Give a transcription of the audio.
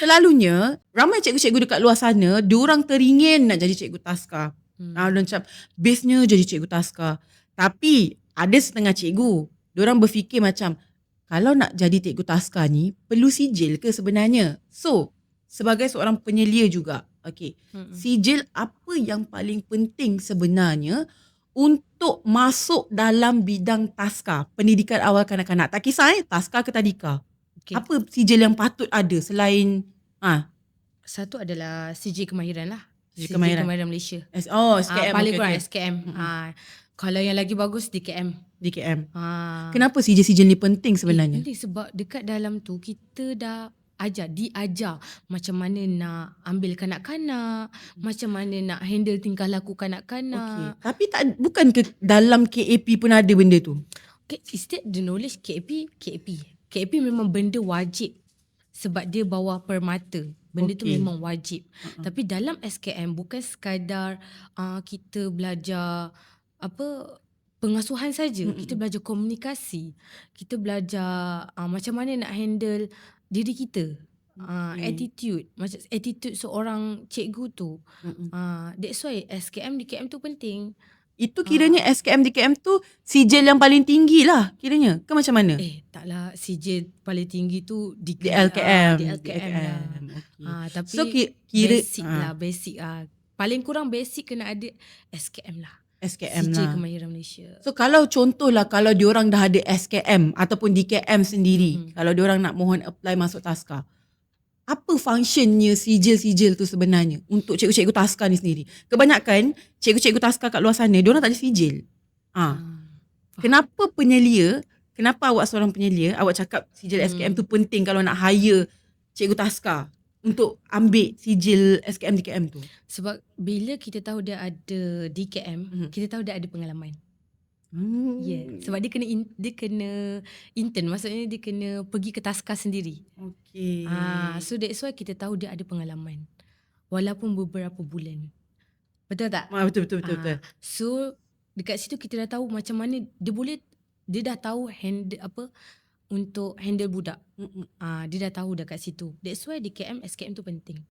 selalunya ramai cikgu-cikgu dekat luar sana, diorang teringin nak jadi cikgu taska. Hmm. Hmm. Nah, macam base-nya jadi cikgu taska. Tapi ada setengah cikgu, diorang berfikir macam kalau nak jadi cikgu taska ni perlu sijil ke sebenarnya? So, sebagai seorang penyelia juga, okay, Mm-mm. sijil apa yang paling penting sebenarnya untuk masuk dalam bidang taska, pendidikan awal kanak-kanak. Tak kisah eh, taska ke tadika. Okay. Apa sijil yang patut ada selain ah Satu adalah CJ kemahiran lah. CJ kemahiran. kemahiran Malaysia. S- oh Ah, SKM paling okay, kurang okay. SKM. Ah, kalau yang lagi bagus DKM. DKM. Ah. Kenapa sijil-sijil ni penting Eh, sebenarnya? penting sebab dekat dalam tu kita dah ajar, diajar macam mana nak ambil kanak-kanak, macam mana nak handle tingkah laku Okay. kanak-kanak. Tapi tak bukan ke dalam KAP pun ada benda tu. Okay, instead the knowledge KAP, KAP. KAP memang benda wajib sebab dia bawah permata. Benda tu Okey. memang wajib. Uh-huh. Tapi dalam SKM bukan sekadar uh, kita belajar apa pengasuhan saja. Mm-mm. Kita belajar komunikasi. Kita belajar uh, macam mana nak handle diri kita. Uh, Okey. attitude macam attitude seorang cikgu tu Mm-mm. uh, that's why SKM DKM tu penting Itu kiranya SKM DKM tu sijil yang paling tinggi lah kiranya. Ke macam mana? Eh taklah sijil paling tinggi tu di, di LKM. Ah, di LKM, lah. Okay. Ah, tapi So ki- kira basic ah, lah, basic ah. Paling kurang basic kena ada SKM lah. SKM CJ lah. Kemahiran Malaysia. So kalau contohlah kalau diorang dah ada SKM ataupun DKM sendiri, Mhm. kalau diorang nak mohon apply masuk taska, apa functionnya sijil-sijil tu sebenarnya untuk cikgu-cikgu taska ni sendiri? Kebanyakan cikgu-cikgu taska kat luar sana, diorang tak ada sijil. Ah, Ah. kenapa penyelia, kenapa awak seorang penyelia, awak cakap sijil Hmm. SKM tu penting kalau nak hire cikgu taska untuk ambil sijil SKM DKM tu? Sebab bila kita tahu dia ada DKM, Mhm. kita tahu dia ada pengalaman. Hmm. Sebab dia kena in, dia kena intern, maksudnya dia kena pergi ke taska sendiri. Okay. Ah, so that's why kita tahu dia ada pengalaman. Walaupun beberapa bulan. Betul tak? Ah, betul betul betul. Ah, betul. So dekat situ kita dah tahu macam mana dia boleh dia dah tahu handle apa untuk handle budak. Mm-mm. Ah dia dah tahu dekat situ. That's why DKM SKM tu penting.